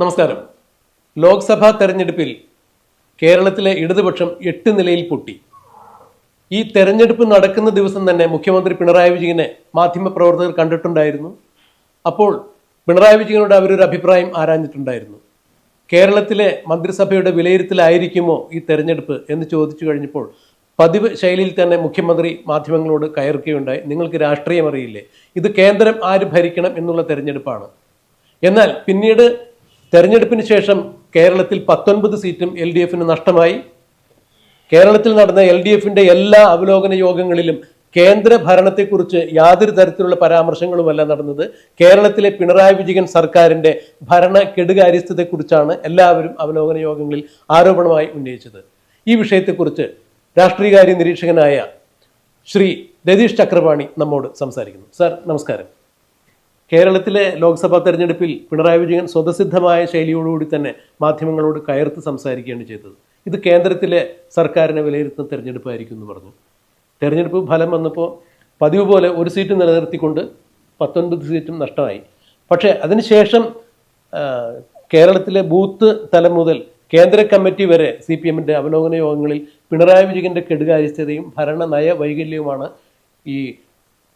നമസ്കാരം. ലോക്സഭാ തെരഞ്ഞെടുപ്പിൽ കേരളത്തിലെ ഇടതുപക്ഷം എട്ട് നിലയിൽ പൊട്ടി. ഈ തെരഞ്ഞെടുപ്പ് നടക്കുന്ന ദിവസം തന്നെ മുഖ്യമന്ത്രി പിണറായി വിജയനെ മാധ്യമപ്രവർത്തകർ കണ്ടിട്ടുണ്ടായിരുന്നു. അപ്പോൾ പിണറായി വിജയനോട് അവരൊരു അഭിപ്രായം ആരാഞ്ഞിട്ടുണ്ടായിരുന്നു. കേരളത്തിലെ മന്ത്രിസഭയുടെ വിലയിരുത്തലായിരിക്കുമോ ഈ തെരഞ്ഞെടുപ്പ് എന്ന് ചോദിച്ചു കഴിഞ്ഞപ്പോൾ പതിവ് ശൈലിയിൽ തന്നെ മുഖ്യമന്ത്രി മാധ്യമങ്ങളോട് കയറുകയുണ്ടായി. നിങ്ങൾക്ക് രാഷ്ട്രീയം അറിയില്ലേ? ഇത് കേന്ദ്രം ആര് ഭരിക്കണം എന്നുള്ള തെരഞ്ഞെടുപ്പാണ്. എന്നാൽ പിന്നീട് തെരഞ്ഞെടുപ്പിന് ശേഷം കേരളത്തിൽ പത്തൊൻപത് സീറ്റും എൽ ഡി എഫിന് നഷ്ടമായി. കേരളത്തിൽ നടന്ന എൽ ഡി എഫിന്റെ എല്ലാ അവലോകന യോഗങ്ങളിലും കേന്ദ്ര ഭരണത്തെക്കുറിച്ച് യാതൊരു തരത്തിലുള്ള പരാമർശങ്ങളുമല്ല നടന്നത്. കേരളത്തിലെ പിണറായി വിജയൻ സർക്കാരിന്റെ ഭരണ കെടുകാര്യസ്ഥതയെക്കുറിച്ചാണ് എല്ലാവരും അവലോകന യോഗങ്ങളിൽ ആരോപണമായി ഉന്നയിച്ചത്. ഈ വിഷയത്തെക്കുറിച്ച് രാഷ്ട്രീയകാര്യ നിരീക്ഷകനായ ശ്രീ രതീഷ് ചക്രപാണി നമ്മോട് സംസാരിക്കുന്നു. സാർ നമസ്കാരം. കേരളത്തിലെ ലോക്സഭാ തെരഞ്ഞെടുപ്പിൽ പിണറായി വിജയൻ സ്വതസിദ്ധമായ ശൈലിയോടുകൂടി തന്നെ മാധ്യമങ്ങളോട് കയർത്ത് സംസാരിക്കുകയാണ് ചെയ്തത്. ഇത് കേന്ദ്രത്തിലെ സർക്കാരിനെ വിലയിരുത്തുന്ന തെരഞ്ഞെടുപ്പായിരിക്കും എന്ന് പറഞ്ഞു. തെരഞ്ഞെടുപ്പ് ഫലം വന്നപ്പോൾ പതിവ് പോലെ ഒരു സീറ്റ് നിലനിർത്തിക്കൊണ്ട് പത്തൊൻപത് സീറ്റും നഷ്ടമായി. പക്ഷേ അതിനുശേഷം കേരളത്തിലെ ബൂത്ത് തലം മുതൽ കേന്ദ്ര കമ്മിറ്റി വരെ സി പി എമ്മിന്റെ അവലോകന യോഗങ്ങളിൽ പിണറായി വിജയന്റെ കെടുകാര്യസ്ഥതയും ഭരണ നയ വൈകല്യവുമാണ് ഈ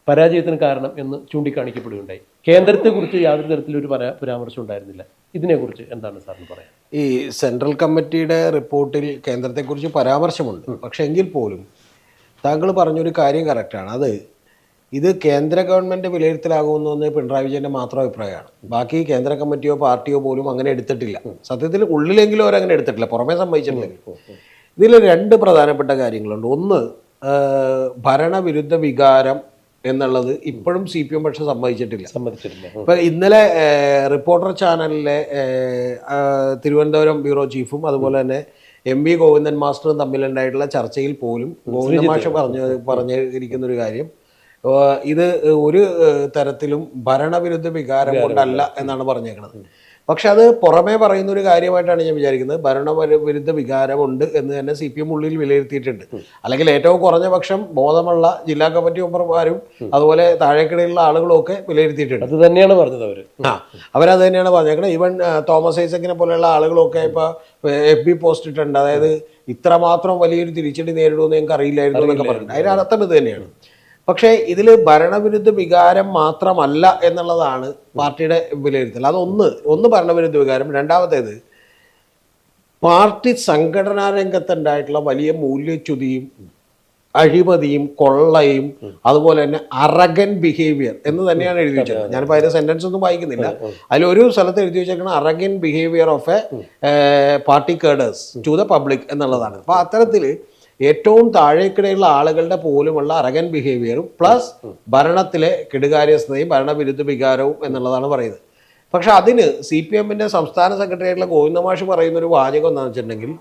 പരാജയത്തിന് കാരണം എന്ന് ചൂണ്ടിക്കാണിക്കപ്പെടുകയുണ്ടായി. കേന്ദ്രത്തെക്കുറിച്ച് യാതൊരു തരത്തിലൊരു പരാ പരാമർശം ഉണ്ടായിരുന്നില്ല. ഇതിനെക്കുറിച്ച് എന്താണ് സാറിന് പറയാൻ? ഈ സെൻട്രൽ കമ്മിറ്റിയുടെ റിപ്പോർട്ടിൽ കേന്ദ്രത്തെക്കുറിച്ച് പരാമർശമുണ്ട്. പക്ഷേ എങ്കിൽ പോലും താങ്കൾ പറഞ്ഞൊരു കാര്യം കറക്റ്റാണ്. അത് ഇത് കേന്ദ്ര ഗവൺമെന്റ് വിലയിരുത്തലാകുമെന്ന് പിണറായി വിജയന്റെ മാത്രം അഭിപ്രായമാണ്. ബാക്കി കേന്ദ്ര കമ്മിറ്റിയോ പാർട്ടിയോ പോലും അങ്ങനെ എടുത്തിട്ടില്ല. സത്യത്തിൽ ഉള്ളിലെങ്കിലും അവരങ്ങനെ എടുത്തിട്ടില്ല. പുറമേ സമ്മതിച്ചിട്ടില്ലെങ്കിൽ ഇതിൽ രണ്ട് പ്രധാനപ്പെട്ട കാര്യങ്ങളുണ്ട്. ഒന്ന് ഭരണവിരുദ്ധ വികാരം എന്നുള്ളത് ഇപ്പോഴും സി പി എം പക്ഷെ സമ്മതിച്ചിട്ടില്ല. സമ്മതിച്ചിട്ടില്ല. ഇപ്പം ഇന്നലെ റിപ്പോർട്ടർ ചാനലിലെ തിരുവനന്തപുരം ബ്യൂറോ ചീഫും അതുപോലെ തന്നെ എം വി ഗോവിന്ദൻ മാസ്റ്ററും തമ്മിലുണ്ടായിട്ടുള്ള ചർച്ചയിൽ പോലും ഗോവിന്ദൻ മാഷ പറഞ്ഞു പറഞ്ഞിരിക്കുന്ന ഒരു കാര്യം ഇത് ഒരു തരത്തിലും ഭരണവിരുദ്ധ വികാരം കൊണ്ടല്ല എന്നാണ് പറഞ്ഞേക്കുന്നത് പക്ഷെ അത് പുറമേ പറയുന്ന ഒരു കാര്യമായിട്ടാണ് ഞാൻ വിചാരിക്കുന്നത്. ഭരണവിരുദ്ധ വികാരമുണ്ട് എന്ന് തന്നെ സി പി എം ഉള്ളിൽ വിലയിരുത്തിയിട്ടുണ്ട്. അല്ലെങ്കിൽ ഏറ്റവും കുറഞ്ഞ പക്ഷം ബോധമുള്ള ജില്ലാ കമ്മിറ്റി മെമ്പർമാരും അതുപോലെ താഴേക്കിടയിലുള്ള ആളുകളും ഒക്കെ വിലയിരുത്തിയിട്ടുണ്ട്. അത് തന്നെയാണ് പറഞ്ഞത് അവർ ആ അവരത് തന്നെയാണ് പറഞ്ഞേക്കുന്നത് ഈവൻ തോമസ് ഐസക്കിനെ പോലെയുള്ള ആളുകളൊക്കെ ഇപ്പൊ എഫ് ബി പോസ്റ്റ് ഇട്ടിട്ടുണ്ട്. അതായത് ഇത്രമാത്രം വലിയൊരു തിരിച്ചടി നേരിടുമെന്ന് ഞങ്ങൾക്ക് അറിയില്ലായിരുന്നു. എന്നൊക്കെ പറഞ്ഞിട്ടുണ്ട്. അതിനർത്ഥം അർത്ഥം ഇത് തന്നെയാണ്. പക്ഷേ ഇതിൽ ഭരണവിരുദ്ധ വികാരം മാത്രമല്ല എന്നുള്ളതാണ് പാർട്ടിയുടെ വിലയിരുത്തൽ. അതൊന്ന് ഒന്ന് ഭരണവിരുദ്ധ വികാരം രണ്ടാമത്തേത് പാർട്ടി സംഘടനാ രംഗത്തുണ്ടായിട്ടുള്ള വലിയ മൂല്യച്യുതിയും അഴിമതിയും കൊള്ളയും അതുപോലെ തന്നെ അറഗൻ ബിഹേവിയർ എന്ന് തന്നെയാണ് എഴുതി വെച്ചത് ഞാനിപ്പോൾ അതിന്റെ സെന്റൻസ് ഒന്നും വായിക്കുന്നില്ല. അതിൽ ഒരു സ്ഥലത്ത് എഴുതി വെച്ചേക്കണം arrogant behaviour of a party cadres to the public എന്നുള്ളതാണ്. അപ്പോൾ അത്തരത്തിൽ ഏറ്റവും താഴേക്കിടയുള്ള ആളുകളുടെ പോലുമുള്ള അറഗൻ ബിഹേവിയറും പ്ലസ് ഭരണത്തിലെ കെടുകാര്യസ്ഥതയും ഭരണവിരുദ്ധ വികാരവും എന്നുള്ളതാണ് പറയുന്നത്. പക്ഷെ അതിന് സി പി എമ്മിന്റെ സംസ്ഥാന സെക്രട്ടറി ആയിട്ടുള്ള ഗോവിന്ദമാഷ് പറയുന്ന ഒരു വാചകം എന്താണെന്ന് വെച്ചിട്ടുണ്ടെങ്കിൽ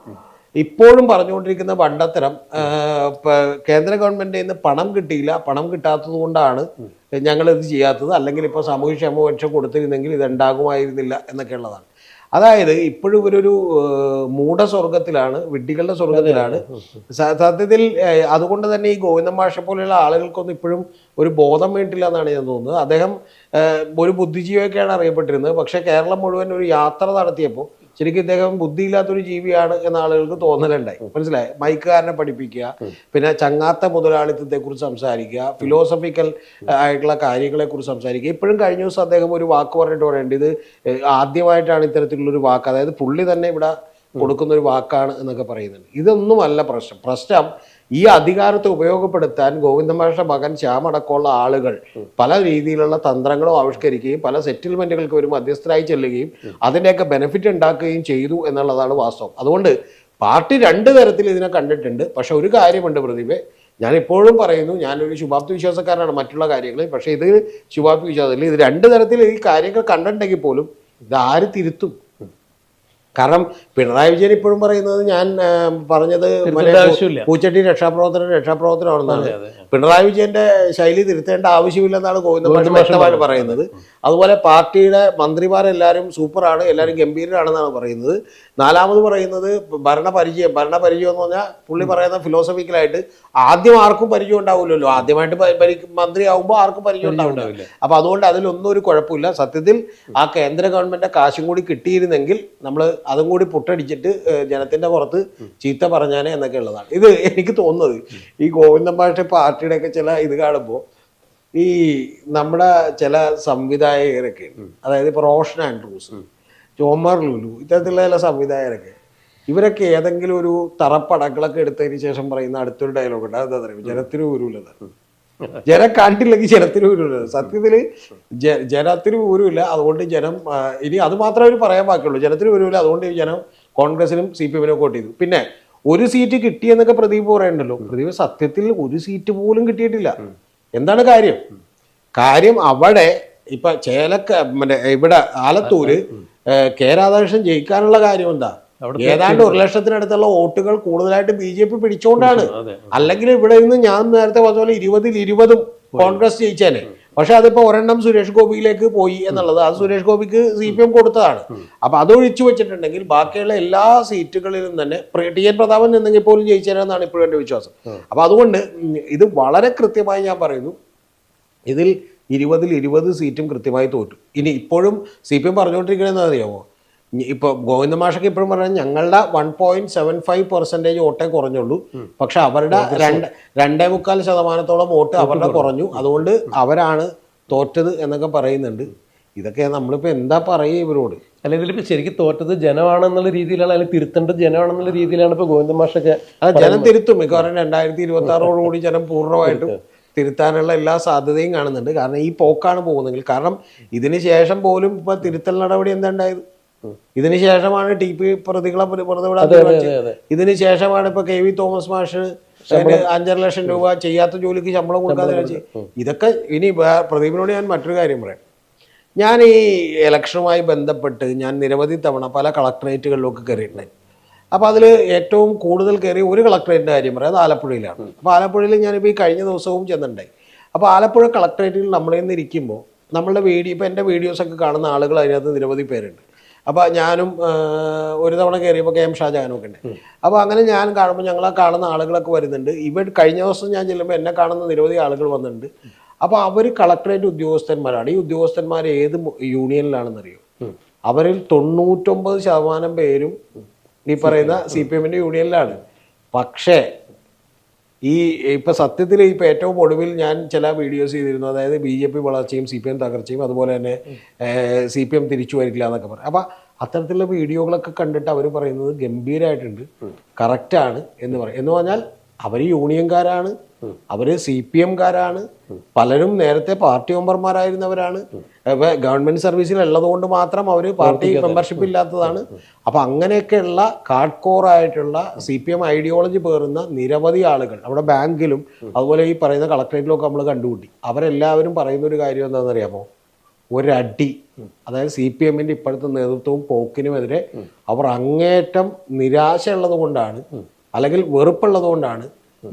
ഇപ്പോഴും പറഞ്ഞുകൊണ്ടിരിക്കുന്ന പണ്ടത്തരം കേന്ദ്ര ഗവൺമെന്റിൽ നിന്ന് പണം കിട്ടിയില്ല. പണം കിട്ടാത്തത് കൊണ്ടാണ് ഞങ്ങൾ ഇത് ചെയ്യാത്തത്. അല്ലെങ്കിൽ ഇപ്പോൾ സാമൂഹ്യക്ഷേമ പെൻഷൻ കൊടുത്തിരുന്നെങ്കിൽ ഇത് ഉണ്ടാകുമായിരുന്നില്ല എന്നൊക്കെ ഉള്ളതാണ് അതായത് ഇപ്പോഴും ഇവരൊരു ഏഹ്, മൂഢസ്വർഗത്തിലാണ് വിഡ്ഢികളുടെ സ്വർഗത്തിലാണ് സത്യത്തിൽ അതുകൊണ്ട് തന്നെ ഈ ഗോവിന്ദൻ മാഷെ പോലെയുള്ള ആളുകൾക്കൊന്നും ഇപ്പോഴും ഒരു ബോധം വേണ്ടില്ല എന്നാണ് ഞാൻ തോന്നുന്നത്. അദ്ദേഹം ഒരു ബുദ്ധിജീവിയൊക്കെയാണ് അറിയപ്പെട്ടിരുന്നത്. പക്ഷേ കേരളം മുഴുവൻ ഒരു യാത്ര നടത്തിയപ്പോൾ ശരിക്കും ഇദ്ദേഹം ബുദ്ധിയില്ലാത്തൊരു ജീവിയാണ് എന്ന ആളുകൾക്ക് തോന്നലുണ്ടായി. മനസ്സിലായി? മൈക്കുകാരനെ പഠിപ്പിക്കുക പിന്നെ ചങ്ങാത്ത മുതലാളിത്തത്തെ കുറിച്ച് സംസാരിക്കുക ഫിലോസഫിക്കൽ ആയിട്ടുള്ള കാര്യങ്ങളെ കുറിച്ച് സംസാരിക്കുക. ഇപ്പോഴും കഴിഞ്ഞ ദിവസം അദ്ദേഹം ഒരു വാക്ക് പറഞ്ഞിട്ട് പറയേണ്ടത് ഇത് ആദ്യമായിട്ടാണ് ഇത്തരത്തിലുള്ള ഒരു വാക്ക്. അതായത് പുള്ളി തന്നെ ഇവിടെ കൊടുക്കുന്ന ഒരു വാക്കാണ് എന്നൊക്കെ പറയുന്നുണ്ട്. ഇതൊന്നുമല്ല പ്രശ്നം. പ്രശ്നം ഈ അധികാരത്തെ ഉപയോഗപ്പെടുത്താൻ ഗോവിന്ദമാഷ മകൻ ശ്യാമടക്കമുള്ള ആളുകൾ പല രീതിയിലുള്ള തന്ത്രങ്ങളും ആവിഷ്കരിക്കുകയും പല സെറ്റിൽമെന്റുകൾക്ക് ഒരു മധ്യസ്ഥരായി ചെല്ലുകയും അതിന്റെയൊക്കെ ബെനിഫിറ്റ് ഉണ്ടാക്കുകയും ചെയ്തു എന്നുള്ളതാണ് വാസ്തവം. അതുകൊണ്ട് പാർട്ടി രണ്ട് തരത്തിൽ ഇതിനെ കണ്ടിട്ടുണ്ട്. പക്ഷെ ഒരു കാര്യമുണ്ട് പ്രതിഭ ഞാൻ ഇപ്പോഴും പറയുന്നു ഞാനൊരു ശുഭാപ്തി വിശ്വാസക്കാരനാണ് മറ്റുള്ള കാര്യങ്ങളിൽ. പക്ഷേ ഇത് ശുഭാപ്തി വിശ്വാസത്തിൽ ഇത് രണ്ട് തരത്തിൽ ഈ കാര്യങ്ങൾ കണ്ടിട്ടുണ്ടെങ്കിൽ പോലും ഇത് ആര് തിരുത്തും? കാരണം പിണറായി വിജയൻ ഇപ്പോഴും പറയുന്നത് ഞാൻ പറഞ്ഞത് പൂച്ചട്ടി രക്ഷാപ്രവർത്തനം രക്ഷാപ്രവർത്തനമാണെന്നാണ്. പിണറായി വിജയന്റെ ശൈലി തിരുത്തേണ്ട ആവശ്യമില്ലെന്നാണ് ഗോവിന്ദ മാഷ് വ്യക്തമായിട്ട് പറയുന്നത്. അതുപോലെ പാർട്ടിയുടെ മന്ത്രിമാരെല്ലാവരും സൂപ്പറാണ് എല്ലാവരും ഗംഭീരരാണെന്നാണ് പറയുന്നത്. നാലാമത് പറയുന്നത് ഭരണപരിചയം. ഭരണപരിചയം എന്ന് പറഞ്ഞാൽ പുള്ളി പറയുന്ന ഫിലോസഫിക്കലായിട്ട് ആദ്യം ആർക്കും പരിചയം ഉണ്ടാവില്ലല്ലോ. ആദ്യമായിട്ട് മന്ത്രി ആവുമ്പോൾ മന്ത്രിയാവുമ്പോൾ ആർക്കും പരിചയം ഉണ്ടാവില്ല. ഉണ്ടാവില്ല. അപ്പൊ അതുകൊണ്ട് അതിലൊന്നും ഒരു കുഴപ്പമില്ല. സത്യത്തിൽ ആ കേന്ദ്ര ഗവൺമെന്റ് കാശും കൂടി കിട്ടിയിരുന്നെങ്കിൽ നമ്മൾ അതും കൂടി പുട്ടടിച്ചിട്ട് ജനത്തിന്റെ പുറത്ത് ചീത്ത പറഞ്ഞാനേ എന്നൊക്കെ ഉള്ളതാണ്. ഇത് എനിക്ക് തോന്നുന്നത്. ഈ ഗോവിന്ദൻ പാഷ പാർട്ടിയുടെ ഒക്കെ ചില ഇത് കാണുമ്പോൾ ഈ നമ്മുടെ ചില സംവിധായകരൊക്കെ അതായത് ഇപ്പൊ റോഷൻ ആൻഡ്രൂസ് ജോമർ ലുലു ഇത്തരത്തിലുള്ള ചില സംവിധായകരൊക്കെ ഇവരൊക്കെ ഏതെങ്കിലും ഒരു തറപ്പടക്കളൊക്കെ എടുത്തതിന് ശേഷം പറയുന്ന അടുത്തൊരു ഡയലോഗ് ഉണ്ട്. അതെന്താ പറയുക? ജനത്തിന് ഊരൂലത് ജനം കണ്ടില്ലെങ്കിൽ ജനത്തിന് ഊരില്ല സത്യത്തിൽ ജനത്തിന് ഊരൂല അതുകൊണ്ട് ജനം ഇനി അത് മാത്രമേ അവർ പറയാൻ ബാക്കിയുള്ളൂ. ജനത്തിന് ഊരൂല അതുകൊണ്ട് ജനം കോൺഗ്രസിനും സി പി എമ്മിനും വോട്ട് ചെയ്തു. പിന്നെ ഒരു സീറ്റ് കിട്ടിയെന്നൊക്കെ പ്രദീപ് പറയണ്ടല്ലോ. പ്രദീപ് സത്യത്തിൽ ഒരു സീറ്റ് പോലും കിട്ടിയിട്ടില്ല. എന്താണ് കാര്യം? കാര്യം അവിടെ ഇപ്പൊ ചേലക്ക മറ്റേ ഇവിടെ ആലത്തൂര് കെ രാധാകൃഷ്ണൻ ജയിക്കാനുള്ള കാര്യം എന്താ? ഏതാണ്ട് ഒരു ലക്ഷത്തിനടുത്തുള്ള വോട്ടുകൾ കൂടുതലായിട്ട് ബി ജെ പി പിടിച്ചുകൊണ്ടാണ് അല്ലെങ്കിൽ ഇവിടെ നിന്ന് ഞാൻ നേരത്തെ പറഞ്ഞ പോലെ ഇരുപതിൽ ഇരുപതും കോൺഗ്രസ് ജയിച്ചേനെ. പക്ഷെ അതിപ്പോ ഒരെണ്ണം സുരേഷ് ഗോപിയിലേക്ക് പോയി എന്നുള്ളത് അത് സുരേഷ് ഗോപിക്ക് സി പി എം കൊടുത്തതാണ്. അപ്പൊ അത് ഒഴിച്ചു വെച്ചിട്ടുണ്ടെങ്കിൽ ബാക്കിയുള്ള എല്ലാ സീറ്റുകളിലും തന്നെ ടി എൻ പ്രതാപൻ നിന്നെങ്കിൽ പോലും ജയിച്ചേരാന്നാണ് ഇപ്പോഴും എന്റെ വിശ്വാസം. അപ്പൊ അതുകൊണ്ട് ഇത് വളരെ കൃത്യമായി ഞാൻ പറയുന്നു. ഇതിൽ ഇരുപതിൽ ഇരുപത് സീറ്റും കൃത്യമായി തോറ്റു. ഇനി ഇപ്പോഴും സി പി എം പറഞ്ഞുകൊണ്ടിരിക്കണമെന്ന് അറിയാമോ ഇനി ഇപ്പൊ ഗോവിന്ദ മാഷൊക്കെ ഇപ്പോഴും പറഞ്ഞാൽ ഞങ്ങളുടെ one point seven five percentage വോട്ടേ കുറഞ്ഞുള്ളൂ. പക്ഷെ അവരുടെ രണ്ട് രണ്ടേ മുക്കാൽ ശതമാനത്തോളം വോട്ട് അവരുടെ കുറഞ്ഞു. അതുകൊണ്ട് അവരാണ് തോറ്റത് എന്നൊക്കെ പറയുന്നുണ്ട്. ഇതൊക്കെ നമ്മളിപ്പോൾ എന്താ പറയുക ഇവരോട്? അല്ലെങ്കിൽ ഇപ്പോൾ ശരിക്കും തോറ്റത് ജനമാണെന്നുള്ള രീതിയിലാണ് അല്ലെങ്കിൽ തിരുത്തേണ്ടത് ജനമാണെന്നുള്ള രീതിയിലാണ് ഇപ്പോൾ ഗോവിന്ദ മാഷൊക്കെ ആ ജനം തിരുത്തും. മിക്കവാറും രണ്ടായിരത്തി ഇരുപത്തി ആറോടുകൂടി ജനം പൂർണമായിട്ടും തിരുത്താനുള്ള എല്ലാ സാധ്യതയും കാണുന്നുണ്ട്. കാരണം ഈ പോക്കാണ് പോകുന്നതെങ്കിൽ. കാരണം ഇതിന് ശേഷം പോലും ഇപ്പോൾ തിരുത്തൽ നടപടി എന്താ ഉണ്ടായത്? ഇതിന് ശേഷമാണ് ടി പി പ്രതികളെ ഇതിനു പുറത്ത് വിടാൻ ശേഷമാണ് ഇപ്പൊ കെ വി തോമസ് മാഷ് അഞ്ചര ലക്ഷം രൂപ ചെയ്യാത്ത ജോലിക്ക് ശമ്പളം കൊടുക്കാതെ ഇതൊക്കെ ഇനി പ്രദീപിനോട് ഞാൻ മറ്റൊരു കാര്യം പറയാം. ഞാൻ ഈ ഇലക്ഷനുമായി ബന്ധപ്പെട്ട് ഞാൻ നിരവധി തവണ പല കളക്ടറേറ്റുകളിലൊക്കെ കയറിയിട്ടുണ്ടായിരുന്നു അപ്പോൾ അതിൽ ഏറ്റവും കൂടുതൽ കയറി ഒരു കളക്ടറേറ്റിന്റെ കാര്യം പറയാം അത് ആലപ്പുഴയിലാണ്. അപ്പോൾ ആലപ്പുഴയിൽ ഞാനിപ്പോൾ ഈ കഴിഞ്ഞ ദിവസവും ചെന്നിട്ടുണ്ടായി. അപ്പോൾ ആലപ്പുഴ കളക്ടറേറ്റിൽ നമ്മളിൽ നിന്ന് ഇരിക്കുമ്പോൾ നമ്മളുടെ വീഡിയോ ഇപ്പോൾ എന്റെ വീഡിയോസൊക്കെ കാണുന്ന ആളുകൾ അതിനകത്ത് നിരവധി പേരുണ്ട്. അപ്പോൾ ഞാനും ഒരു തവണ കയറിയപ്പോൾ കെ എം ഷാജാനും ഒക്കെ ഉണ്ട്. അപ്പോൾ അങ്ങനെ ഞാൻ കാണുമ്പോൾ ഞങ്ങളെ കാണുന്ന ആളുകളൊക്കെ വരുന്നുണ്ട്. ഇവർ കഴിഞ്ഞ ദിവസം ഞാൻ ചെല്ലുമ്പോൾ എന്നെ കാണുന്ന നിരവധി ആളുകൾ വന്നിട്ടുണ്ട്. അപ്പോൾ അവർ കളക്ടറേറ്റ് ഉദ്യോഗസ്ഥന്മാരാണ്. ഈ ഉദ്യോഗസ്ഥന്മാർ ഏത് യൂണിയനിലാണെന്നറിയോ? അവരിൽ തൊണ്ണൂറ്റൊമ്പത് ശതമാനം പേരും ഈ പറയുന്ന സി പി എമ്മിന്റെ യൂണിയനിലാണ്. പക്ഷേ ഈ ഇപ്പോൾ സത്യത്തിൽ ഇപ്പോൾ ഏറ്റവും ഒടുവിൽ ഞാൻ ചില വീഡിയോസ് ചെയ്തിരുന്നു. അതായത് ബി ജെ പി വളർച്ചയും സി പി എം തകർച്ചയും അതുപോലെ തന്നെ സി പി എം തിരിച്ചു വരില്ല എന്നൊക്കെ പറയും. അപ്പോൾ അത്തരത്തിലുള്ള വീഡിയോകളൊക്കെ കണ്ടിട്ട് അവർ പറയുന്നത് ഗംഭീരമായിട്ടുണ്ട് കറക്റ്റാണ് എന്ന് പറയും. എന്ന് പറഞ്ഞാൽ അവർ യൂണിയൻകാരാണ് അവർ സി പി എംകാരാണ് പലരും നേരത്തെ പാർട്ടി മെമ്പർമാരായിരുന്നവരാണ്. ഗവൺമെന്റ് സർവീസിൽ ഉള്ളതുകൊണ്ട് മാത്രം അവർ പാർട്ടി മെമ്പർഷിപ്പ് ഇല്ലാത്തതാണ്. അപ്പൊ അങ്ങനെയൊക്കെയുള്ള കാർഡ് കോറായിട്ടുള്ള സി പി എം ഐഡിയോളജി പേറുന്ന നിരവധി ആളുകൾ അവിടെ ബാങ്കിലും അതുപോലെ ഈ പറയുന്ന കളക്ടറേറ്റിലും ഒക്കെ നമ്മൾ കണ്ടുകൂട്ടി. അവരെല്ലാവരും പറയുന്ന ഒരു കാര്യം എന്താണെന്ന് അറിയാമോ ഒരടി അതായത് സി പി എമ്മിന്റെ ഇപ്പോഴത്തെ നേതൃത്വവും പോക്കിനുമെതിരെ അവർ അങ്ങേയറ്റം നിരാശയുള്ളത് കൊണ്ടാണ് അല്ലെങ്കിൽ വെറുപ്പുള്ളതുകൊണ്ടാണ്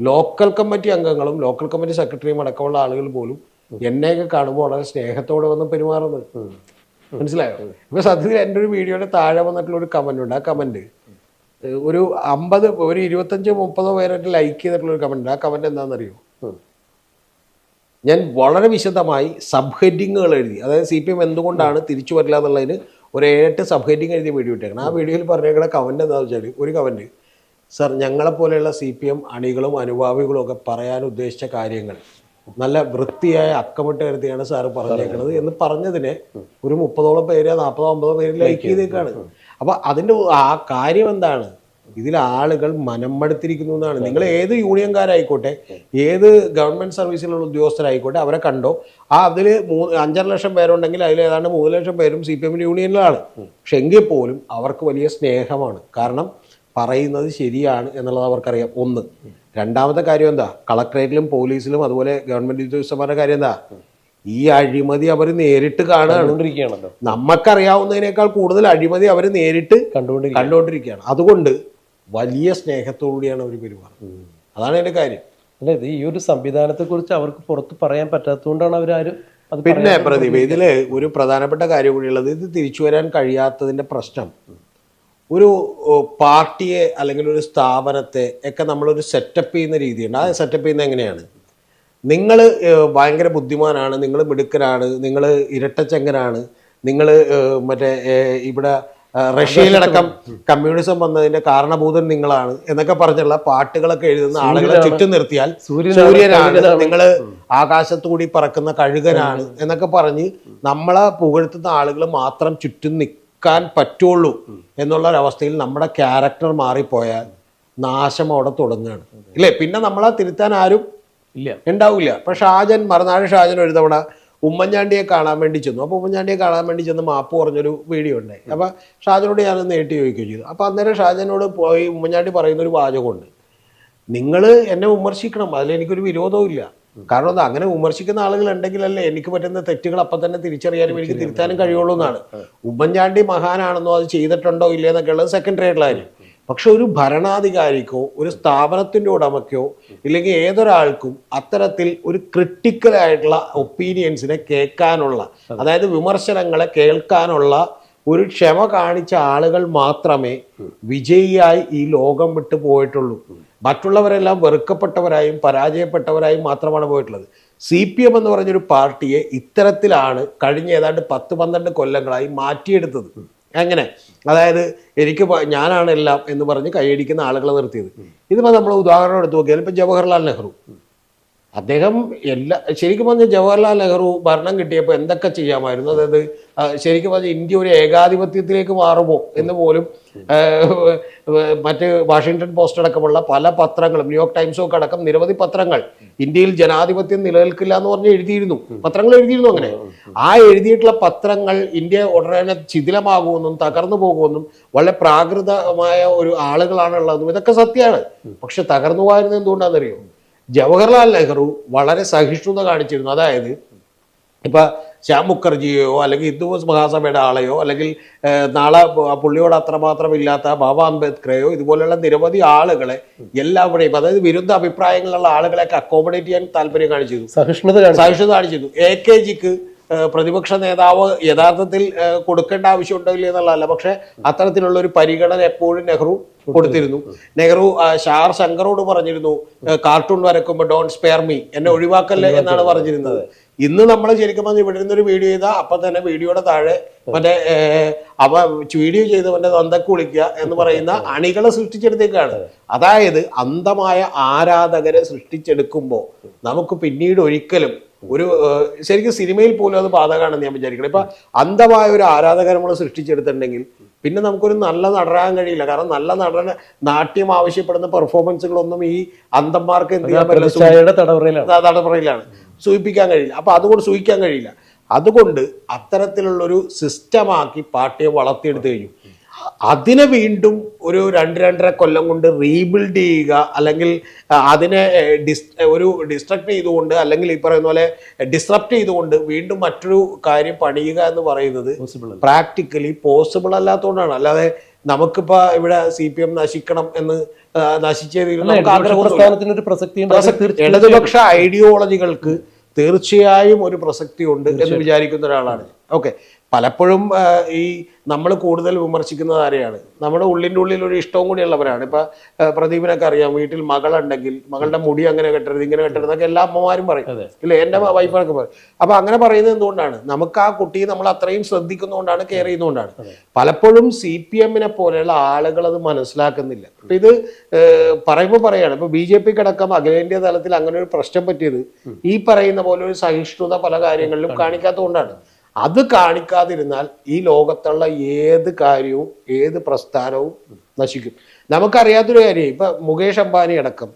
ലോക്കൽ കമ്മിറ്റി അംഗങ്ങളും ലോക്കൽ കമ്മിറ്റി സെക്രട്ടറിയും അടക്കമുള്ള ആളുകൾ പോലും എന്നെയൊക്കെ കാണുമ്പോൾ വളരെ സ്നേഹത്തോടെ വന്ന് പെരുമാറുന്നത്. മനസ്സിലായോ? ഇപ്പൊ സത്യത്തിൽ എന്റെ ഒരു വീഡിയോയുടെ താഴെ വന്നിട്ടുള്ള ഒരു കമന്റ് ഉണ്ട്. ആ കമന്റ് ഒരു അമ്പത് ഒരു ഇരുപത്തഞ്ചോ മുപ്പതോ പേരായിട്ട് ലൈക്ക് ചെയ്തിട്ടുള്ള ഒരു കമന്റ് ആ കമന്റ് എന്താണെന്നറിയോ? ഞാൻ വളരെ വിശദമായി സബ് ഹെഡിങ്ങുകൾ എഴുതി. അതായത് സി പി എം എന്തുകൊണ്ടാണ് തിരിച്ചു വരില്ല എന്നുള്ളതിന് ഒരു ഏഴെട്ട് സബ് ഹെഡിങ് എഴുതിയ വീഡിയോ ഇട്ടേക്കണം. ആ വീഡിയോയിൽ പറഞ്ഞേക്കുന്ന കമന്റ് എന്താണെന്ന് വെച്ചാൽ ഒരു കമന്റ് സർ ഞങ്ങളെപ്പോലെയുള്ള സി പി എം അണികളും അനുഭാവികളും ഒക്കെ പറയാൻ ഉദ്ദേശിച്ച കാര്യങ്ങൾ. നല്ല വൃത്തിയായ അക്കമിട്ട് കരുതിയാണ് സാറ് പറഞ്ഞേക്കുന്നത് എന്ന് പറഞ്ഞതിന് ഒരു മുപ്പതോളം പേര് നാൽപ്പതോ അമ്പതോ പേര് ലൈക്ക് ചെയ്തേക്കാണ്. അപ്പൊ അതിന്റെ ആ കാര്യം എന്താണ്? ഇതിൽ ആളുകൾ മനംമടുത്തിരിക്കുന്നു എന്നാണ്. നിങ്ങൾ ഏത് യൂണിയൻകാരായിക്കോട്ടെ ഏത് ഗവൺമെന്റ് സർവീസിലുള്ള ഉദ്യോഗസ്ഥരായിക്കോട്ടെ അവരെ കണ്ടോ? ആ അതിൽ മൂന്ന് അഞ്ചര ലക്ഷം പേരുണ്ടെങ്കിൽ അതിൽ ഏതാണ്ട് മൂന്ന് ലക്ഷം പേരും സി പി എമ്മിന്റെ യൂണിയനിലാണ്. പക്ഷെ എങ്കിൽ പോലും അവർക്ക് വലിയ സ്നേഹമാണ്. കാരണം പറയുന്നത് ശരിയാണ് എന്നുള്ളത് അവർക്കറിയാം. ഒന്ന്. രണ്ടാമത്തെ കാര്യം എന്താ? കളക്ടറേറ്റിലും പോലീസിലും അതുപോലെ ഗവൺമെന്റ് ഉദ്യോഗസ്ഥന്മാരുടെ കാര്യം എന്താ? ഈ അഴിമതി അവർ നേരിട്ട് കാണുകയാണ് നമുക്കറിയാവുന്നതിനേക്കാൾ കൂടുതൽ അഴിമതി അവർ നേരിട്ട് കണ്ടുകൊണ്ട് കണ്ടുകൊണ്ടിരിക്കുകയാണ്. അതുകൊണ്ട് വലിയ സ്നേഹത്തോടുകൂടിയാണ് അവർ പെരുമാറുന്നത്. അതാണ് എന്റെ കാര്യം. അല്ല ഇത് ഈ ഒരു സംവിധാനത്തെ കുറിച്ച് അവർക്ക് പുറത്ത് പറയാൻ പറ്റാത്തതുകൊണ്ടാണ് അവരാരും പിന്നെ പ്രദീപ് ഇതിൽ ഒരു പ്രധാനപ്പെട്ട കാര്യം കൂടിയുള്ളത് ഇത് തിരിച്ചു വരാൻ കഴിയാത്തതിന്റെ പ്രശ്നം. ഒരു പാർട്ടിയെ അല്ലെങ്കിൽ ഒരു സ്ഥാപനത്തെ ഒക്കെ നമ്മളൊരു സെറ്റപ്പ് ചെയ്യുന്ന രീതിയുണ്ട്. ആ സെറ്റപ്പ് ചെയ്യുന്നത് എങ്ങനെയാണ്? നിങ്ങൾ ഭയങ്കര ബുദ്ധിമാനാണ് നിങ്ങൾ മിടുക്കനാണ് നിങ്ങൾ ഇരട്ടച്ചങ്കനാണ് നിങ്ങൾ മറ്റേ ഇവിടെ റഷ്യയിലടക്കം കമ്മ്യൂണിസം വന്നതിന്റെ കാരണഭൂതൻ നിങ്ങളാണ് എന്നൊക്കെ പറഞ്ഞുള്ള പാട്ടുകളൊക്കെ എഴുതുന്ന ആളുകളെ ചുറ്റും നിർത്തിയാൽ സൂര്യനാണ്, നിങ്ങൾ. ആകാശത്തുകൂടി പറക്കുന്ന കഴുകനാണ് എന്നൊക്കെ പറഞ്ഞ് നമ്മളെ പുകഴ്ത്തുന്ന ആളുകൾ മാത്രം ചുറ്റും നിൽക്കാൻ പറ്റുള്ളൂ എന്നുള്ളൊരവസ്ഥയിൽ നമ്മുടെ ക്യാരക്ടർ മാറിപ്പോയാൽ നാശം അവിടെ തുടങ്ങുകയാണ്. ഇല്ലേ? പിന്നെ നമ്മളെ തിരുത്താൻ ആരും ഇല്ല. ഉണ്ടാവില്ല. അപ്പം ഷാജൻ മറുനാട് ഷാജൻ ഒരു തവണ ഉമ്മൻചാണ്ടിയെ കാണാൻ വേണ്ടി ചെന്നു. അപ്പോൾ ഉമ്മൻചാണ്ടിയെ കാണാൻ വേണ്ടി ചെന്ന് മാപ്പ് പറഞ്ഞൊരു വീഡിയോ ഉണ്ടായി. അപ്പോൾ ഷാജനോട് ഞാൻ നേട്ടി ചോദിക്കുകയും ചെയ്തു. അപ്പോൾ അന്നേരം ഷാജനോട് പോയി ഉമ്മൻചാണ്ടി പറയുന്നൊരു വാചകമുണ്ട്. നിങ്ങൾ എന്നെ വിമർശിക്കണം. അതിലെനിക്കൊരു വിരോധവും ഇല്ല കാരണം അത് അങ്ങനെ വിമർശിക്കുന്ന ആളുകൾ ഉണ്ടെങ്കിലല്ലേ എനിക്ക് പറ്റുന്ന തെറ്റുകൾ അപ്പം തന്നെ തിരിച്ചറിയാനും എനിക്ക് തിരുത്താനും കഴിയുള്ളൂ എന്നാണ്. ഉമ്മൻചാണ്ടി മഹാനാണെന്നോ അത് ചെയ്തിട്ടുണ്ടോ ഇല്ലേ എന്നൊക്കെ ഉള്ളത് സെക്കൻഡറി ആയിട്ടുള്ള കാര്യം. പക്ഷെ ഒരു ഭരണാധികാരിക്കോ ഒരു സ്ഥാപനത്തിന്റെ ഉടമയ്ക്കോ ഇല്ലെങ്കിൽ ഏതൊരാൾക്കും അത്തരത്തിൽ ഒരു ക്രിട്ടിക്കൽ ആയിട്ടുള്ള ഒപ്പീനിയൻസിനെ കേൾക്കാനുള്ള അതായത് വിമർശനങ്ങളെ കേൾക്കാനുള്ള ഒരു ക്ഷമ കാണിച്ച ആളുകൾ മാത്രമേ വിജയിയായി ഈ ലോകം വിട്ടു പോയിട്ടുള്ളൂ. മറ്റുള്ളവരെല്ലാം വെറുക്കപ്പെട്ടവരായും പരാജയപ്പെട്ടവരായും മാത്രമാണ് പോയിട്ടുള്ളത്. സി പി എം എന്ന് പറഞ്ഞൊരു പാർട്ടിയെ ഇത്തരത്തിലാണ് കഴിഞ്ഞ ഏതാണ്ട് പത്ത് പന്ത്രണ്ട് കൊല്ലങ്ങളായി മാറ്റിയെടുത്തത്. എങ്ങനെ? അതായത് എനിക്ക് ഞാനാണ് എല്ലാം എന്ന് പറഞ്ഞ് കൈയടിക്കുന്ന ആളുകളെ നിർത്തിയത്. ഇതിപ്പോൾ നമ്മൾ ഉദാഹരണം എടുത്ത് നോക്കിയാൽ ഇപ്പം ജവഹർലാൽ നെഹ്റു. അദ്ദേഹം എല്ലാ ശരിക്കും പറഞ്ഞാൽ ജവഹർലാൽ നെഹ്റു ഭരണം കിട്ടിയപ്പോൾ എന്തൊക്കെ ചെയ്യാമായിരുന്നു? അതായത് ശരിക്കും പറഞ്ഞാൽ ഇന്ത്യ ഒരു ഏകാധിപത്യത്തിലേക്ക് മാറുമോ എന്ന് പോലും മറ്റ് വാഷിങ്ടൺ പോസ്റ്റ് അടക്കമുള്ള പല പത്രങ്ങളും ന്യൂയോർക്ക് ടൈംസും ഒക്കെ അടക്കം നിരവധി പത്രങ്ങൾ ഇന്ത്യയിൽ ജനാധിപത്യം നിലനിൽക്കില്ല എന്ന് പറഞ്ഞ് എഴുതിയിരുന്നു. പത്രങ്ങൾ എഴുതിയിരുന്നു അങ്ങനെ. ആ എഴുതിയിട്ടുള്ള പത്രങ്ങൾ ഇന്ത്യ ഉടനെ ശിഥിലമാകുമെന്നും തകർന്നു പോകുമെന്നും വളരെ പ്രാകൃതമായ ഒരു ആളുകളാണുള്ളതെന്നും ഇതൊക്കെ സത്യമാണ്. പക്ഷെ തകർന്നു പോയിരുന്നത് എന്തുകൊണ്ടാണെന്നറിയോ ജവഹർലാൽ നെഹ്റു വളരെ സഹിഷ്ണുത കാണിച്ചിരുന്നു. അതായത് ഇപ്പൊ ശ്യാം മുഖർജിയോ അല്ലെങ്കിൽ ഹിന്ദു മഹാസഭയുടെ ആളെയോ അല്ലെങ്കിൽ നാളെ പുള്ളിയോട് അത്രമാത്രം ഇല്ലാത്ത ബാബ അംബേദ്കറെയോ ഇതുപോലെയുള്ള നിരവധി ആളുകളെ എല്ലാവരുടെയും അതായത് വിരുദ്ധ അഭിപ്രായങ്ങളുള്ള ആളുകളെയൊക്കെ അക്കോമഡേറ്റ് ചെയ്യാൻ താല്പര്യം കാണിച്ചിരുന്നു. സഹിഷ്ണുത സഹിഷ്ണുത കാണിച്ചിരുന്നു. എ കെ ജിക്ക് പ്രതിപക്ഷ നേതാവ് യഥാർത്ഥത്തിൽ കൊടുക്കേണ്ട ആവശ്യമുണ്ടാവില്ല എന്നുള്ളതല്ല. പക്ഷെ അത്തരത്തിലുള്ള ഒരു പരിഗണന എപ്പോഴും നെഹ്റു കൊടുത്തിരുന്നു. നെഹ്റു ഷാർ ശങ്കറോട് പറഞ്ഞിരുന്നു കാർട്ടൂൺ വരക്കുമ്പോൾ ഡോൺ സ്പെയർ മീ എന്നെ ഒഴിവാക്കല്ലേ എന്നാണ് പറഞ്ഞിരുന്നത്. ഇന്ന് നമ്മൾ ശരിക്കും പറഞ്ഞാൽ ഇവിടെ നിന്നൊരു വീഡിയോ ചെയ്താൽ അപ്പൊ തന്നെ വീഡിയോയുടെ താഴെ മറ്റേ അവ വീഡിയോ ചെയ്തവന്റെ തന്തക്ക് വിളിക്കുക എന്ന് പറയുന്ന അണികളെ സൃഷ്ടിച്ചെടുത്തേക്കാണ്. അതായത് അന്ധമായ ആരാധകരെ സൃഷ്ടിച്ചെടുക്കുമ്പോൾ നമുക്ക് പിന്നീട് ഒരിക്കലും ഒരു ശരിക്കും സിനിമയിൽ പോലും അത് ബാധകമാണെന്ന് ഞാൻ വിചാരിക്കണം ഇപ്പൊ അന്ധമായ ഒരു ആരാധകരെ നമ്മൾ സൃഷ്ടിച്ചെടുത്തിട്ടുണ്ടെങ്കിൽ പിന്നെ നമുക്കൊരു നല്ല നടരാൻ കഴിയില്ല. കാരണം നല്ല നടന നാട്യം ആവശ്യപ്പെടുന്ന പെർഫോമൻസുകളൊന്നും ഈ അന്ധന്മാർക്ക് എന്ത് ചെയ്യാൻ പറ്റില്ല. തടവറയിലാണ്. സൂചിപ്പിക്കാൻ കഴിയില്ല. അപ്പോൾ അതുകൊണ്ട് സൂഹിക്കാൻ കഴിയില്ല. അതുകൊണ്ട് അത്തരത്തിലുള്ളൊരു സിസ്റ്റമാക്കി പാർട്ടിയെ വളർത്തിയെടുത്തു കഴിഞ്ഞു. അതിനെ വീണ്ടും ഒരു രണ്ട് രണ്ടര കൊല്ലം കൊണ്ട് റീബിൽഡ് ചെയ്യുക അല്ലെങ്കിൽ അതിനെ ഡിസ് ഒരു ഡിസ്ട്രക്ട് ചെയ്തുകൊണ്ട് അല്ലെങ്കിൽ ഈ പറയുന്ന പോലെ ഡിസ്റപ്റ്റ് ചെയ്തുകൊണ്ട് വീണ്ടും മറ്റൊരു കാര്യം പണിയുക എന്ന് പറയുന്നത് പ്രാക്ടിക്കലി പോസിബിൾ അല്ലാത്തതുകൊണ്ടാണ്. അല്ലാതെ നമുക്കിപ്പോ ഇവിടെ സി പി എം നശിക്കണം എന്ന് നശിച്ചേ ഇടതുപക്ഷ ഐഡിയോളജികൾക്ക് തീർച്ചയായും ഒരു പ്രസക്തി ഉണ്ട് എന്ന് വിചാരിക്കുന്ന ഒരാളാണ് ഓക്കെ പലപ്പോഴും ഈ നമ്മൾ കൂടുതൽ വിമർശിക്കുന്നത് ആരെയാണ്? നമ്മുടെ ഉള്ളിന്റെ ഉള്ളിൽ ഒരു ഇഷ്ടവും കൂടിയുള്ളവരാണ് ഇപ്പം പ്രദീപിനൊക്കെ അറിയാം വീട്ടിൽ മകളുണ്ടെങ്കിൽ മകളുടെ മുടി അങ്ങനെ കെട്ടരുത് ഇങ്ങനെ കെട്ടരുത് എന്നൊക്കെ എല്ലാ അമ്മമാരും പറയും. ഇല്ലേ? എന്റെ വൈഫൊക്കെ പറയും. അപ്പം അങ്ങനെ പറയുന്നത് എന്തുകൊണ്ടാണ്? നമുക്ക് ആ കുട്ടിയെ നമ്മൾ അത്രയും ശ്രദ്ധിക്കുന്നതുകൊണ്ടാണ് കെയർ ചെയ്യുന്നതുകൊണ്ടാണ്. പലപ്പോഴും സി പി എമ്മിനെ പോലെയുള്ള ആളുകൾ അത് മനസ്സിലാക്കുന്നില്ല. അപ്പം ഇത് പറയുമ്പോൾ പറയാണ് ഇപ്പം ബി ജെ പി കിടക്കം അഖിലേന്ത്യാ തലത്തിൽ അങ്ങനെ ഒരു പ്രശ്നം പറ്റിയത് ഈ പറയുന്ന പോലെ ഒരു സഹിഷ്ണുത പല കാര്യങ്ങളിലും കാണിക്കാത്തതുകൊണ്ടാണ്. അത് കാണിക്കാതിരുന്നാൽ ഈ ലോകത്തുള്ള ഏത് കാര്യവും ഏത് പ്രസ്ഥാനവും നശിക്കും. നമുക്കറിയാത്തൊരു കാര്യം ഇപ്പൊ മുകേഷ് അംബാനി അടക്കം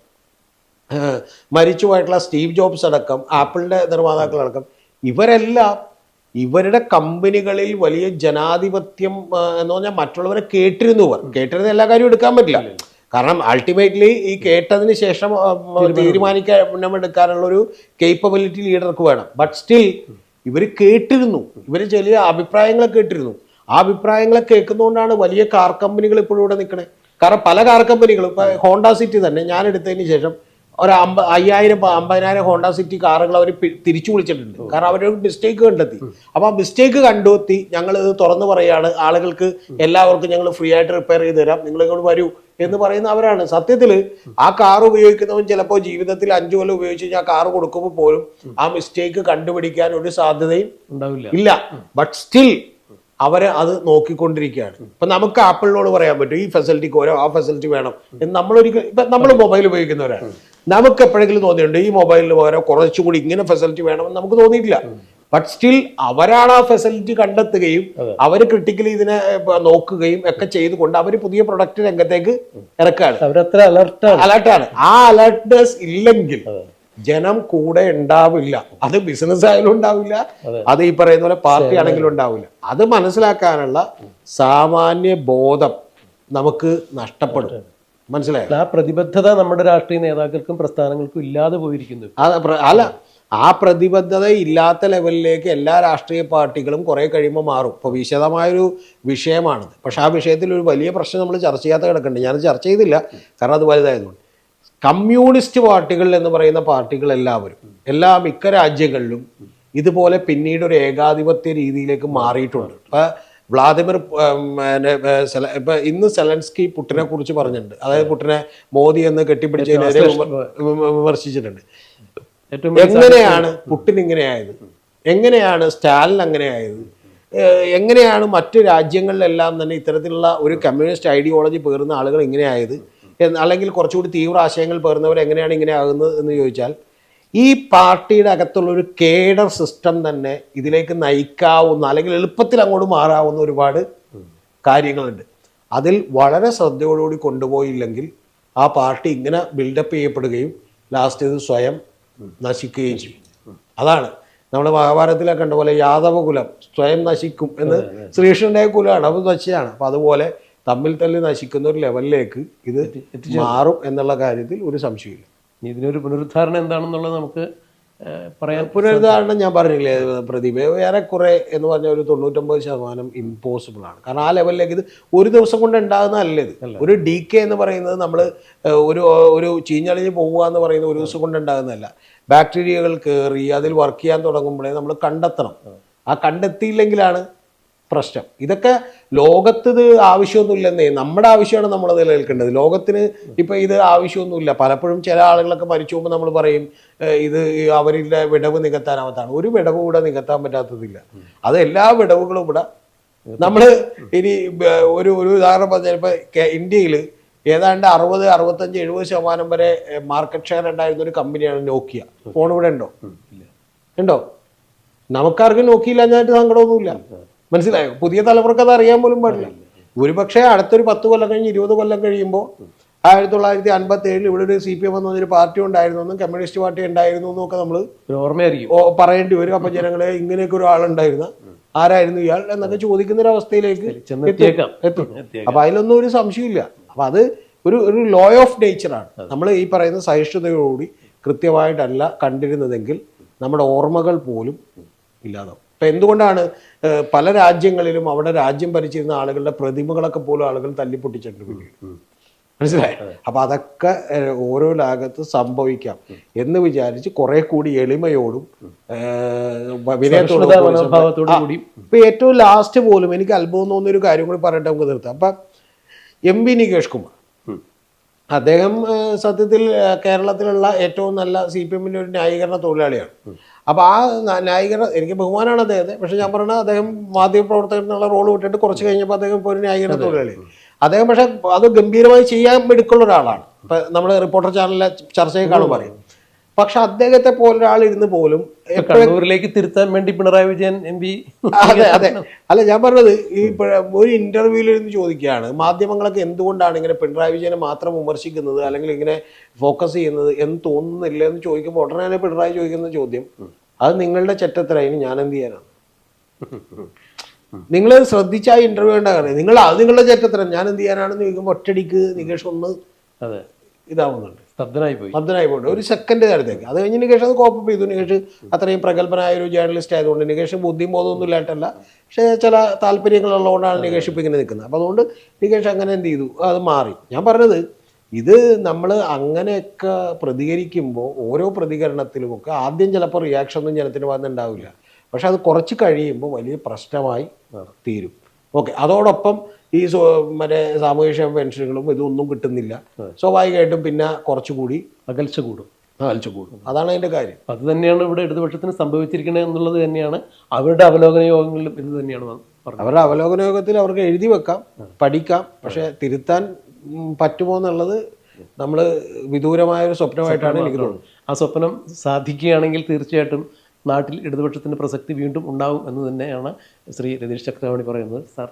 മരിച്ചുപോയിട്ടുള്ള സ്റ്റീവ് ജോബ്സ് അടക്കം ആപ്പിളിന്റെ നിർമ്മാതാക്കളടക്കം ഇവരെല്ലാം ഇവരുടെ കമ്പനികളിൽ വലിയ ജനാധിപത്യം എന്ന് പറഞ്ഞാൽ മറ്റുള്ളവരെ കേട്ടിരുന്നു ഇവർ. കേട്ടിരുന്ന എല്ലാ കാര്യവും എടുക്കാൻ പറ്റില്ല. കാരണം അൾട്ടിമേറ്റ്ലി ഈ കേട്ടതിന് ശേഷം തീരുമാനിക്കാൻ എടുക്കാനുള്ള ഒരു കേപ്പബിലിറ്റി ലീഡർക്ക് വേണം. ബട്ട് സ്റ്റിൽ ഇവർ കേട്ടിരുന്നു. ഇവർ ചില അഭിപ്രായങ്ങളെ കേട്ടിരുന്നു. ആ അഭിപ്രായങ്ങളെ കേൾക്കുന്നതുകൊണ്ടാണ് വലിയ കാർ കമ്പനികൾ ഇപ്പോഴും ഇവിടെ നിൽക്കണേ കാരണം പല കാർ കമ്പനികളും ഇപ്പോൾ ഹോണ്ട സിറ്റി തന്നെ ഞാൻ എടുത്തതിന് ശേഷം ഒരു അമ്പ അയ്യായിരം അമ്പതിനായിരം ഹോണ്ട സിറ്റി കാറുകൾ അവർ തിരിച്ചു വിളിച്ചിട്ടുണ്ട്. കാരണം അവരൊരു മിസ്റ്റേക്ക് കണ്ടെത്തി. അപ്പോൾ ആ മിസ്റ്റേക്ക് കണ്ടെത്തി ഞങ്ങൾ ഇത് തുറന്നു പറയാണ് ആളുകൾക്ക് എല്ലാവർക്കും ഞങ്ങൾ ഫ്രീ ആയിട്ട് റിപ്പയർ ചെയ്ത് തരാം. നിങ്ങൾ ഇങ്ങോട്ട് വരൂ. എന്ന് പറയുന്ന അവരാണ്. സത്യത്തിൽ ആ കാർ ഉപയോഗിക്കുന്നവൻ ചിലപ്പോൾ ജീവിതത്തിൽ അഞ്ചു കൊല്ലം ഉപയോഗിച്ച് ആ കാർ കൊടുക്കുമ്പോൾ പോലും ആ മിസ്റ്റേക്ക് കണ്ടുപിടിക്കാൻ ഒരു സാധ്യതയും ഉണ്ടാവില്ല. ഇല്ല. ബട്ട് സ്റ്റിൽ അവരെ അത് നോക്കിക്കൊണ്ടിരിക്കുകയാണ്. ഇപ്പൊ നമുക്ക് ആപ്പിളിനോട് പറയാൻ പറ്റും ഈ ഫെസിലിറ്റിക്ക് ഓരോ ആ ഫെസിലിറ്റി വേണം എന്ന് നമ്മളൊരിക്കൽ ഇപ്പൊ നമ്മൾ മൊബൈൽ ഉപയോഗിക്കുന്നവരാണ്. നമുക്ക് എപ്പോഴെങ്കിലും തോന്നിയിട്ടുണ്ട് ഈ മൊബൈലിന് പകരം കുറച്ചുകൂടി ഇങ്ങനെ ഫെസിലിറ്റി വേണമെന്ന് നമുക്ക് തോന്നിയിട്ടില്ല. ബട്ട് സ്റ്റിൽ അവരാണ് ആ ഫെസിലിറ്റി കണ്ടെത്തുകയും അവർ ക്രിട്ടിക്കലി ഇതിനെ നോക്കുകയും ഒക്കെ ചെയ്തുകൊണ്ട് അവർ പുതിയ പ്രൊഡക്റ്റ് രംഗത്തേക്ക് ഇറക്കുകയാണ്. അവരത്ര അലർട്ടാണ് അലർട്ടാണ് ആ അലർട്ട്നെസ് ഇല്ലെങ്കിൽ ജനം കൂടെ ഉണ്ടാവില്ല. അത് ബിസിനസ് ആയാലും ഉണ്ടാവില്ല. അത്. ഈ പറയുന്ന പോലെ പാർട്ടി ആണെങ്കിലും ഉണ്ടാവില്ല. അത് മനസ്സിലാക്കാനുള്ള സാമാന്യ ബോധം നമുക്ക് നഷ്ടപ്പെടും. മനസ്സിലായോ? ആ പ്രതിബദ്ധത നമ്മുടെ രാഷ്ട്രീയ നേതാക്കൾക്കും പ്രസ്ഥാനങ്ങൾക്കും ഇല്ലാതെ പോയിരിക്കുന്നു. അല്ല. ആ പ്രതിബദ്ധത ഇല്ലാത്ത ലെവലിലേക്ക് എല്ലാ രാഷ്ട്രീയ പാർട്ടികളും കുറേ കഴിയുമ്പോൾ മാറും. ഇപ്പോൾ വിശദമായൊരു വിഷയമാണിത് പക്ഷേ ആ വിഷയത്തിൽ ഒരു വലിയ പ്രശ്നം നമ്മൾ ചർച്ച ചെയ്യാത്ത കിടക്കുന്നുണ്ട് ഞാൻ ചർച്ച ചെയ്തില്ല. കാരണം അത് വലുതായതുകൊണ്ട്. കമ്മ്യൂണിസ്റ്റ് പാർട്ടികൾ എന്ന് പറയുന്ന പാർട്ടികൾ എല്ലാവരും എല്ലാ മിക്ക രാജ്യങ്ങളിലും ഇതുപോലെ പിന്നീട് ഒരു ഏകാധിപത്യ രീതിയിലേക്ക് മാറിയിട്ടുണ്ട്. ഇപ്പം വ്ളാദിമിർ ഇപ്പൊ ഇന്ന് സെലൻസ്കി പുട്ടിനെ കുറിച്ച് പറഞ്ഞിട്ടുണ്ട്. അതായത് പുട്ടിനെ മോദി എന്ന് കെട്ടിപ്പിടിച്ചതിനെതിരെ വിമർ- വിമ- വിമർശിച്ചിട്ടുണ്ട്. എങ്ങനെയാണ് പുട്ടിൻ ഇങ്ങനെയായത്? എങ്ങനെയാണ് സ്റ്റാലിൻ അങ്ങനെയായത്? എങ്ങനെയാണ് മറ്റ് രാജ്യങ്ങളിലെല്ലാം തന്നെ ഇത്തരത്തിലുള്ള ഒരു കമ്മ്യൂണിസ്റ്റ് ഐഡിയോളജി പേറുന്ന ആളുകൾ ഇങ്ങനെയായത്? അല്ലെങ്കിൽ കുറച്ചുകൂടി തീവ്ര ആശയങ്ങൾ പേറുന്നവർ എങ്ങനെയാണ് ഇങ്ങനെ ആകുന്നത് എന്ന് ചോദിച്ചാൽ ഈ പാർട്ടിയുടെ അകത്തുള്ള ഒരു കേഡർ സിസ്റ്റം തന്നെ ഇതിലേക്ക് നയിക്കാവുന്ന അല്ലെങ്കിൽ എളുപ്പത്തിൽ അങ്ങോട്ട് മാറാവുന്ന ഒരുപാട് കാര്യങ്ങളുണ്ട്. അതിൽ വളരെ ശ്രദ്ധയോടുകൂടി കൊണ്ടുപോയില്ലെങ്കിൽ ആ പാർട്ടി ഇങ്ങനെ ബിൽഡപ്പ് ചെയ്യപ്പെടുകയും ലാസ്റ്റ് ഇത് സ്വയം നശിക്കുകയും ചെയ്യും. അതാണ് നമ്മൾ മഹാഭാരതത്തിലൊക്കെ കണ്ട പോലെ യാദവ കുലം സ്വയം നശിക്കും എന്ന് ശ്രീകൃഷ്ണന്റെ കുലമാണ് അത് നശിച്ചാണ് അപ്പം അതുപോലെ തമ്മിൽ തല്ലി നശിക്കുന്ന ഒരു ലെവലിലേക്ക് ഇത് മാറും എന്നുള്ള കാര്യത്തിൽ ഒരു സംശയമില്ല ഇനി ഇതിനൊരു പുനരുദ്ധാരണം എന്താണെന്നുള്ളത് നമുക്ക് പറയാൻ പുനരുദ്ധാരണം ഞാൻ പറഞ്ഞില്ലേ പ്രദീപ്? ഏറെക്കുറെ എന്ന് പറഞ്ഞ ഒരു തൊണ്ണൂറ്റൊമ്പത് ശതമാനം ഇമ്പോസിബിൾ ആണ്. കാരണം ആ ലെവലിലേക്ക് ഇത് ഒരു ദിവസം കൊണ്ട് ഉണ്ടാകുന്നതല്ല ഇത്? ഒരു ഡി കെ എന്ന് പറയുന്നത് നമ്മൾ ഒരു ഒരു ചീഞ്ഞളിഞ്ഞ് പോവുക എന്ന് പറയുന്നത് ഒരു ദിവസം കൊണ്ട് ഉണ്ടാകുന്നതല്ല. ബാക്ടീരിയകൾ കയറി അതിൽ വർക്ക് ചെയ്യാൻ തുടങ്ങുമ്പോഴേ നമ്മൾ കണ്ടെത്തണം. ആ കണ്ടെത്തിയില്ലെങ്കിലാണ് പ്രശ്നം. ഇതൊക്കെ ലോകത്ത് ഇത് ആവശ്യമൊന്നുമില്ലെന്നേ നമ്മുടെ ആവശ്യമാണ് നമ്മൾ നിലനിൽക്കേണ്ടത്. ലോകത്തിന് ഇപ്പം ഇത് ആവശ്യമൊന്നുമില്ല. പലപ്പോഴും ചില ആളുകളൊക്കെ മരിച്ചു പോകുമ്പോൾ നമ്മൾ പറയും ഇത് അവരുടെ വിടവ് നികത്താനാവത്താണ് ഒരു വിടവ് ഇവിടെ നികത്താൻ പറ്റാത്തതില്ല. അത് എല്ലാ വിടവുകളും ഇവിടെ നമ്മൾ ഇനി ഒരു ഒരു ഉദാഹരണം പറഞ്ഞാൽ ഇപ്പം ഇന്ത്യയിൽ ഏതാണ്ട് അറുപത് അറുപത്തഞ്ച് എഴുപത് ശതമാനം വരെ മാർക്കറ്റ് ഷെയർ ഉണ്ടായിരുന്ന ഒരു കമ്പനിയാണ് നോക്കിയ. ഫോൺ ഇവിടെ ഉണ്ടോ? ഉണ്ടോ? നമുക്കാർക്കും നോക്കിയില്ല എന്നായിട്ട് സങ്കടമൊന്നുമില്ല. മനസ്സിലായോ? പുതിയ തലമുറയ്ക്ക് അത് അറിയാൻ പോലും പാടില്ല. ഒരുപക്ഷെ അടുത്തൊരു പത്ത് കൊല്ലം കഴിഞ്ഞ് ഇരുപത് കൊല്ലം കഴിയുമ്പോൾ ആയിരത്തി തൊള്ളായിരത്തി അൻപത്തി ഏഴിൽ ഇവിടെ ഒരു സി പി എം എന്ന് ഒരു പാർട്ടി ഉണ്ടായിരുന്നു എന്നും കമ്മ്യൂണിസ്റ്റ് പാർട്ടി ഉണ്ടായിരുന്നു എന്നൊക്കെ നമ്മൾ ഓർമ്മയായിരിക്കും. പറയേണ്ടി വരും. അപ്പൊ ജനങ്ങളെ ഇങ്ങനെയൊക്കെ ഒരാളുണ്ടായിരുന്ന ആരായിരുന്നു ഇയാൾ എന്നൊക്കെ ചോദിക്കുന്ന ഒരു അവസ്ഥയിലേക്ക് എത്തും. അപ്പൊ അതിലൊന്നും ഒരു സംശയമില്ല അപ്പൊ അത് ഒരു ഒരു ലോ ഓഫ് നേച്ചറാണ് നമ്മൾ ഈ പറയുന്ന സഹിഷ്ണുതയോടുകൂടി കൃത്യമായിട്ടല്ല കണ്ടിരുന്നതെങ്കിൽ നമ്മുടെ ഓർമ്മകൾ പോലും ഇല്ലാതാവും. ഇപ്പൊ എന്തുകൊണ്ടാണ് പല രാജ്യങ്ങളിലും അവിടെ രാജ്യം ഭരിച്ചിരുന്ന ആളുകളുടെ പ്രതിമകളൊക്കെ പോലും ആളുകൾ തല്ലിപ്പൊട്ടിച്ചിട്ടുണ്ട് പിന്നീട്? മനസ്സിലായി? അപ്പം അതൊക്കെ ഓരോ ലാഗത്ത് സംഭവിക്കാം എന്ന് വിചാരിച്ച് കുറെ കൂടി എളിമയോടും വിനയത്തോടും ഇപ്പം ഏറ്റവും ലാസ്റ്റ് പോലും എനിക്ക് അത്ഭുതം തോന്നുന്ന ഒരു കാര്യം കൂടി പറയട്ടെ നമുക്ക് നിർത്താം. അപ്പം എം വി നികേഷ് കുമാർ. അദ്ദേഹം സത്യത്തിൽ കേരളത്തിലുള്ള ഏറ്റവും നല്ല സി പി എമ്മിന്റെ ഒരു ന്യായീകരണ തൊഴിലാളിയാണ്. അപ്പൊ ആ ന്യായീകരണ എനിക്ക് ബഹുമാനമാണ് അദ്ദേഹത്തെ. പക്ഷെ ഞാൻ പറഞ്ഞത് അദ്ദേഹം മാധ്യമപ്രവർത്തകനുള്ള റോൾ വിട്ടിട്ട് കുറച്ച് കഴിഞ്ഞപ്പോൾ അദ്ദേഹം ഇപ്പോൾ ഒരു ന്യായീകരണ തൊഴിലാളി. അദ്ദേഹം പക്ഷെ അത് ഗംഭീരമായി ചെയ്യാൻ മിടുക്കുള്ള ഒരാളാണ്. ഇപ്പം നമ്മൾ റിപ്പോർട്ടർ ചാനലിലെ ചർച്ചയിൽ കാണും പറയും പക്ഷെ അദ്ദേഹത്തെ പോലൊരാൾ ഇരുന്ന് പോലും കണ്ണൂരിലേക്ക് തിരുത്താൻ വേണ്ടി പിണറായി വിജയൻ എം പി അതെ അതെ. അല്ല ഞാൻ പറഞ്ഞത് ഈ ഒരു ഇന്റർവ്യൂവിൽ ഇരുന്ന് ചോദിക്കുകയാണ് മാധ്യമങ്ങളൊക്കെ എന്തുകൊണ്ടാണ് ഇങ്ങനെ പിണറായി വിജയനെ മാത്രം വിമർശിക്കുന്നത് അല്ലെങ്കിൽ ഇങ്ങനെ ഫോക്കസ് ചെയ്യുന്നത് എന്ന് തോന്നുന്നില്ല എന്ന് ചോദിക്കുമ്പോൾ ഉടനെ തന്നെ പിണറായി ചോദിക്കുന്ന ചോദ്യം അത് നിങ്ങളുടെ ചെറ്റത്തരായി ഞാൻ എന്ത് ചെയ്യാനാണ്? നിങ്ങൾ ശ്രദ്ധിച്ച ആ ഇന്റർവ്യൂ ഉണ്ടാകണേ. നിങ്ങൾ അത് നിങ്ങളുടെ ചെറ്റത്തരം ഞാൻ എന്ത് ചെയ്യാനാണെന്ന് ചോദിക്കുമ്പോൾ ഒറ്റടിക്ക് നികേഷ് ഒന്ന് അതെ. ഇതാവുന്നുണ്ട്. സ്തബ്ധനായി പോയി. സ്തബ്ധനായി പോയിട്ട് ഒരു സെക്കൻഡ് നേരത്തേക്ക്. അത് കഴിഞ്ഞ് നികേഷ് അത് കോപ്പ് ചെയ്തു. നികേഷ് അത്രയും പ്രഗത്ഭനായ ഒരു ജേർണലിസ്റ്റ് ആയതുകൊണ്ട് നികേഷ് ബുദ്ധിയും ബോധമൊന്നും ഇല്ലായിട്ടല്ല പക്ഷേ ചില താല്പര്യങ്ങളുള്ളതുകൊണ്ടാണ് നികേഷ് ഇപ്പം ഇങ്ങനെ നിൽക്കുന്നത്. അപ്പോൾ അതുകൊണ്ട് നികേഷ് അങ്ങനെ എന്ത് ചെയ്തു? അത് മാറി. ഞാൻ പറഞ്ഞത് ഇത് നമ്മൾ അങ്ങനെയൊക്കെ പ്രതികരിക്കുമ്പോൾ ഓരോ പ്രതികരണത്തിലുമൊക്കെ ആദ്യം ചിലപ്പോൾ റിയാക്ഷൻ ഒന്നും ജനത്തിന് വന്നിട്ടുണ്ടാവില്ല. പക്ഷെ അത് കുറച്ച് കഴിയുമ്പോൾ വലിയ പ്രശ്നമായി തീരും. ഓക്കെ അതോടൊപ്പം ഈ മറ്റേ സാമൂഹ്യക്ഷേമ പെൻഷനുകളും ഇതൊന്നും കിട്ടുന്നില്ല. സ്വാഭാവികമായിട്ടും പിന്നെ കുറച്ചുകൂടി അകൽച്ച കൂടും. അകൽച്ച കൂടും. അതാണ് അതിന്റെ കാര്യം. അത് തന്നെയാണ് ഇവിടെ ഇടതുപക്ഷത്തിന് സംഭവിച്ചിരിക്കുന്നത് എന്നുള്ളത് തന്നെയാണ്. അവരുടെ അവലോകന യോഗങ്ങളിലും ഇത് തന്നെയാണ് അവരുടെ അവലോകന യോഗത്തിൽ അവർക്ക് എഴുതി വെക്കാം പഠിക്കാം പക്ഷേ തിരുത്താൻ പറ്റുമോ എന്നുള്ളത് നമ്മൾ വിദൂരമായ ഒരു സ്വപ്നമായിട്ടാണ് എനിക്ക് തോന്നുന്നത് ആ സ്വപ്നം സാധിക്കുകയാണെങ്കിൽ തീർച്ചയായിട്ടും നാട്ടിൽ ഇടതുപക്ഷത്തിന്റെ പ്രസക്തി വീണ്ടും ഉണ്ടാവും എന്ന് തന്നെയാണ് ശ്രീ രതീഷ് ചക്രവാണി പറയുന്നത്. സാർ